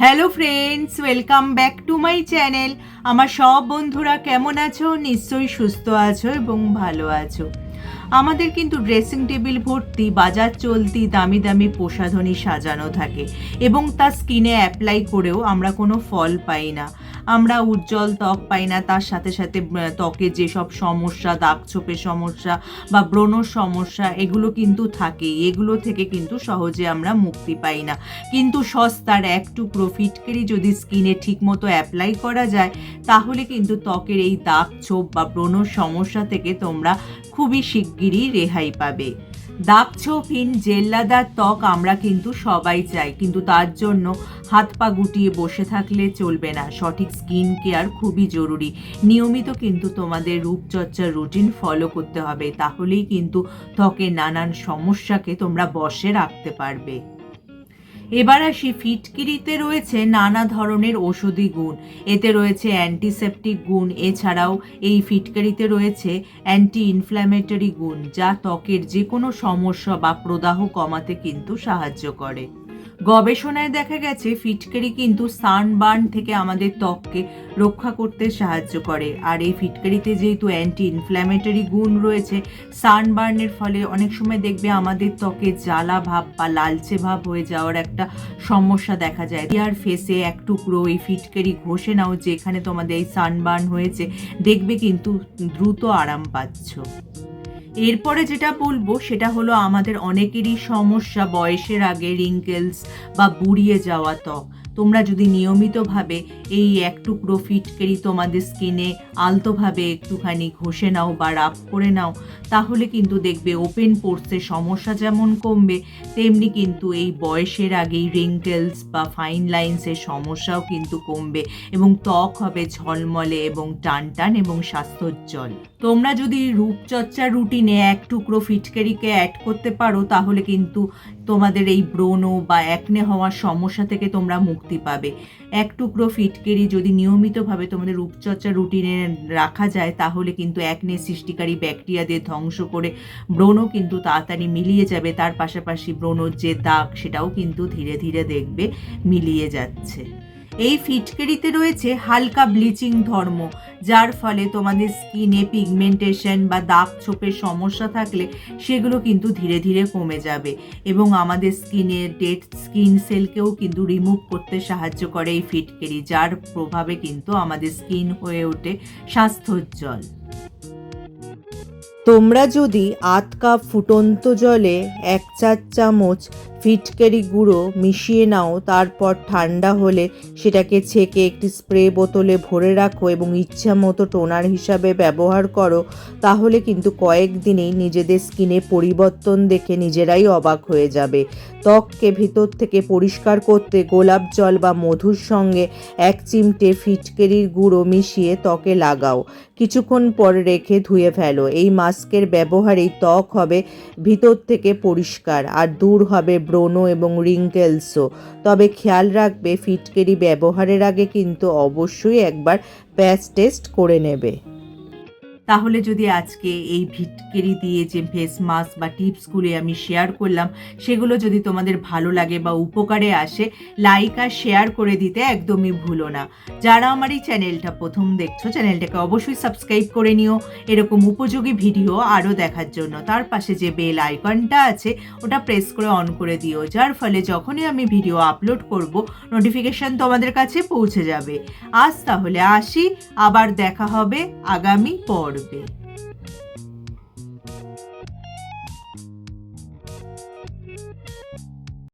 Hello friends welcome back to my channel আমার সব বন্ধুরা কেমন আছো? নিশ্চয়ই সুস্থ আছো এবং ভালো আছো। আমাদের কিন্তু ড্রেসিং টেবিল ভর্তি, বাজার চলতি, দামি দামি প্রসাধনী সাজানো থাকে এবং তা স্কিনে অ্যাপ্লাই করেও আমরা কোনো ফল পাই না। আমরা উজ্জ্বল ত্বক পাই না, তার সাথে সাথে ত্বকে যেসব সমস্যা, দাগ ছোপের সমস্যা বা ব্রণর সমস্যা, এগুলো কিন্তু থাকেই। এগুলো থেকে কিন্তু সহজে আমরা মুক্তি পাই না। কিন্তু সস্তার এক টুকরো ফিটকেরি যদি স্কিনে ঠিকমতো অ্যাপ্লাই করা যায়, তাহলে কিন্তু ত্বকের এই দাগ ছোপ বা ব্রণর সমস্যা থেকে তোমরা খুবই শিগগিরই রেহাই পাবে। দাগ ছোপহীন জেল্লাদার ত্বক আমরা কিন্তু সবাই চাই, কিন্তু তার জন্য হাত পা গুটিয়ে বসে থাকলে চলবে না। সঠিক স্কিন কেয়ার খুবই জরুরি। নিয়মিত কিন্তু তোমাদের রূপচর্চার রুটিন ফলো করতে হবে, তাহলেই কিন্তু ত্বকের নানান সমস্যাকে তোমরা বসে রাখতে পারবে। এবার আসি ফিটকিরিতে রয়েছে নানা ধরনের ওষুধি গুণ। এতে রয়েছে অ্যান্টিসেপটিক গুণ, এছাড়াও এই ফিটকারিতে রয়েছে অ্যান্টি ইনফ্ল্যামেটরি গুণ, যা ত্বকের যে কোনো সমস্যা বা প্রদাহ কমাতে কিন্তু সাহায্য করে। গবেষণায় দেখা গেছে, ফিটকারি কিন্তু সানবার্ন থেকে আমাদের ত্বককে রক্ষা করতে সাহায্য করে। আর এই ফিটকারিতে যেহেতু অ্যান্টি ইনফ্ল্যামেটরি গুণ রয়েছে, সানবার্নের ফলে অনেক সময় দেখবে আমাদের ত্বকে জ্বালা ভাব বা লালচে ভাব হয়ে যাওয়ার একটা সমস্যা দেখা যায়। আর ফেসে এক টুকরো এই ফিটকারি ঘষে নাও, যেখানে তোমাদের এই সানবার্ন হয়েছে, দেখবে কিন্তু দ্রুত আরাম পাচ্ছ। এরপরে যেটা বলব, সেটা হলো আমাদের অনেকেরই সমস্যা, বয়সের আগে রিঙ্কেলস বা বুড়িয়ে যাওয়া ত্বক। তোমরা যদি নিয়মিতভাবে এই এক টুকরো ফিটকেরি তোমাদের স্কিনে আলতোভাবে একটুখানি ঘষে নাও বা রাব করে নাও, তাহলে কিন্তু দেখবে ওপেন পোর্সের সমস্যা যেমন কমবে, তেমনি কিন্তু এই বয়সের আগেই রিঙ্কেলস বা ফাইন লাইন্সের সমস্যাও কিন্তু কমবে এবং ত্বক হবে ঝলমলে এবং টান টান এবং স্বাস্থ্যোজ্জ্বল। তোমরা যদি রূপচর্চার রুটিনে এক টুকরো ফিটকেরিকে অ্যাড করতে পারো, তাহলে কিন্তু তোমাদের এই ব্রণ বা একনে হওয়ার সমস্যা থেকে তোমরা মুক্তি পাবে। এক টুকরো ফিটকেরি যদি নিয়মিতভাবে তোমাদের রূপচর্চা রুটিনে রাখা যায়, তাহলে কিন্তু একনে সৃষ্টিকারী ব্যাকটেরিয়াদের ধ্বংস করে ব্রণও কিন্তু তাড়াতাড়ি মিলিয়ে যাবে। তার পাশাপাশি ব্রণর যে দাগ, সেটাও কিন্তু ধীরে ধীরে দেখবে, মিলিয়ে যাচ্ছে। এই ফিটকেরিতে রয়েছে হালকা ব্লিচিং ধর্ম, যার ফলে তোমাদের স্কিনে পিগমেন্টেশন বা দাগ ছোপের সমস্যা থাকলে সেগুলো কিন্তু ধীরে ধীরে কমে যাবে এবং আমাদের স্কিনের ডেড স্কিন সেলকেও কিন্তু রিমুভ করতে সাহায্য করে এই ফিটকেরি, যার প্রভাবে কিন্তু আমাদের স্কিন হয়ে ওঠে স্বাস্থ্যোজ্জ্বল। তোমরা যদি আধ কাপ ফুটন্ত জলে এক চার চামচ ফিটকেরি গুঁড়ো মিশিয়ে নাও, তারপর ঠান্ডা হলে সেটাকে ছেঁকে একটি স্প্রে বোতলে ভরে রাখো এবং ইচ্ছা মতো টোনার হিসাবে ব্যবহার করো, তাহলে কিন্তু কয়েকদিনেই নিজেদের স্কিনে পরিবর্তন দেখে নিজেরাই অবাক হয়ে যাবে। ত্বককে ভিতর থেকে পরিষ্কার করতে গোলাপ জল বা মধুর সঙ্গে এক চিমটে ফিটকেরির গুঁড়ো মিশিয়ে ত্বকে লাগাও। কিছুক্ষণ পর রেখে ধুয়ে ফেলো। এই মাস্কের ব্যবহারেই ত্বক হবে ভিতর থেকে পরিষ্কার আর দূর হবে ব্রণ এবং রিঙ্কেলসও। তবে খেয়াল রাখবে, ফিটকেরি ব্যবহারের আগে কিন্তু অবশ্যই একবার প্যাচ টেস্ট করে নেবে। তাহলে যদি আজকে এই ভিটকেরি দিয়ে যে ফেস মাস্ক বা টিপসগুলি আমি শেয়ার করলাম, সেগুলো যদি তোমাদের ভালো লাগে বা উপকারে আসে লাইক আর শেয়ার করে দিতে একদমই ভুলো না। যারা আমার এই চ্যানেলটা প্রথম দেখছ চ্যানেলটাকে অবশ্যই সাবস্ক্রাইব করে নিও। এরকম উপযোগী ভিডিও আরও দেখার জন্য। তার পাশে যে বেল আইকনটা আছে, ওটা প্রেস করে অন করে দিও। যার ফলে যখনই আমি ভিডিও আপলোড করব নোটিফিকেশন তোমাদের কাছে পৌঁছে যাবে। আজ তাহলে আসি, আবার দেখা হবে আগামী পর্বে। would be.